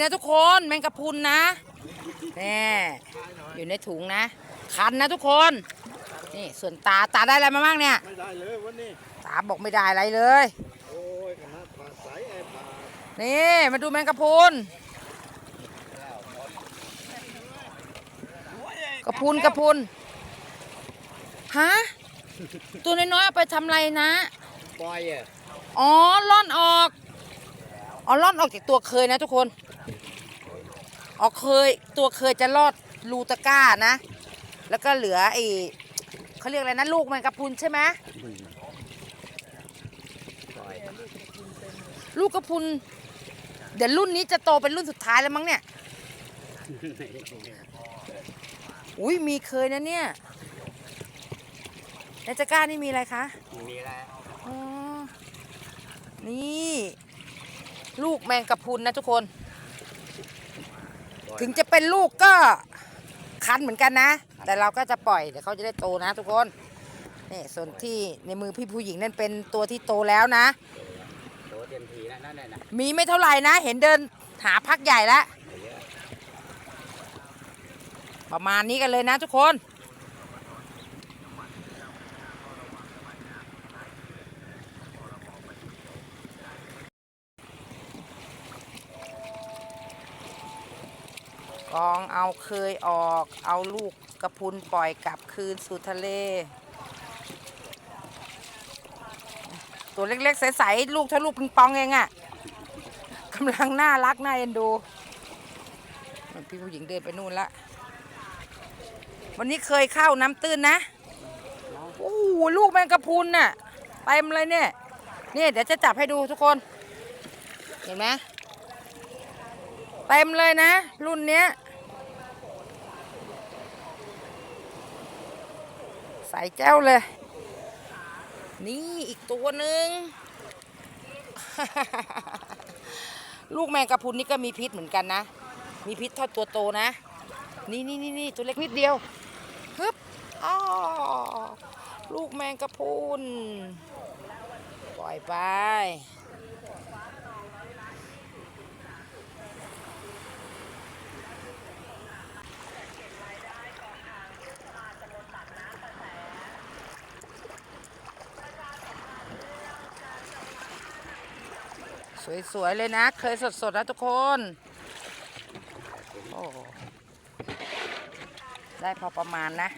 นะทุกคนแมงกะพรุนนะแน่อยู่ในถุงนะ คันนะทุกคน นี่ส่วนตาตาได้อะไรมาบ้างเนี่ย ไม่ได้เลยวันนี้ตาบอกไม่ได้อะไรเลย โอ้ยขนาดผ่าสายแอร์ผ่านี่มาดูแมงกะพรุนกระพุนกระพุนฮะตัวน้อยๆเอาไปทำอะไรนะ ปล่อยอะอ๋อล่อนออก อ๋อล่อนออกจากตัวเคยนะทุกคนอ๋อเคยตัวเคยจะรอดรูตะกร้านะ แล้วก็เหลือไอ้เขาเรียกอะไรนะลูกแมงกะพรุนใช่ไหมปล่อยลูกกระพรุนเดี๋ยวรุ่นนี้จะโตเป็นรุ่นสุดท้ายแล้วมั้งเนี่ยอุ้ยมีเคยนะเนี่ยในตะกร้านี่มีอะไรคะมีอะไรอ๋อนี่ ลูกแมงกะพรุนนะทุกคน ถึงจะเป็นลูกก็คันเหมือนกันนะ แต่เราก็จะปล่อยเดี๋ยวเขาจะได้โตนะทุกคนนี่ส่วนที่ในมือพี่ผู้หญิงนั่นเป็นตัวที่โตแล้วนะ โตเต็มทีนะนั่นน่ะนะมีไม่เท่าไหร่นะ เห็นเดินหาพักใหญ่แล้วประมาณนี้กันเลยนะทุกคน กองเอาเคยออก เอาลูกกระพุนปล่อยกลับคืนสู่ทะเล ตัวเล็กๆ ใสๆลูกเท่าลูกปิงปองเองอะ่ะกำลังน่ารักน่าเอ็นดู พี่ผู้หญิงเดินไปนู่นละ วันนี้เคยเข้าน้ำตื้นนะโอ้ลูกแมงกระพุนน่ะเต็มเลยเนี่ย นี่เดี๋ยวจะจับให้ดูทุกคน เห็นไหม เต็มเลยนะ รุ่นเนี้ยใส่แจ้วเลย นี่อีกตัวหนึ่งลูกแมงกะพรุนนี่ก็มีพิษเหมือนกันนะ มีพิษท่าตัวโตนะ นี่นี่นี่นี่ตัวเล็กนิดเดียวฮึบอ้อลูกแมงกะพรุนปล่อยไป สวย ๆ เลยนะ เคยสด ๆ นะทุกคนโอ้ได้พอประมาณนะ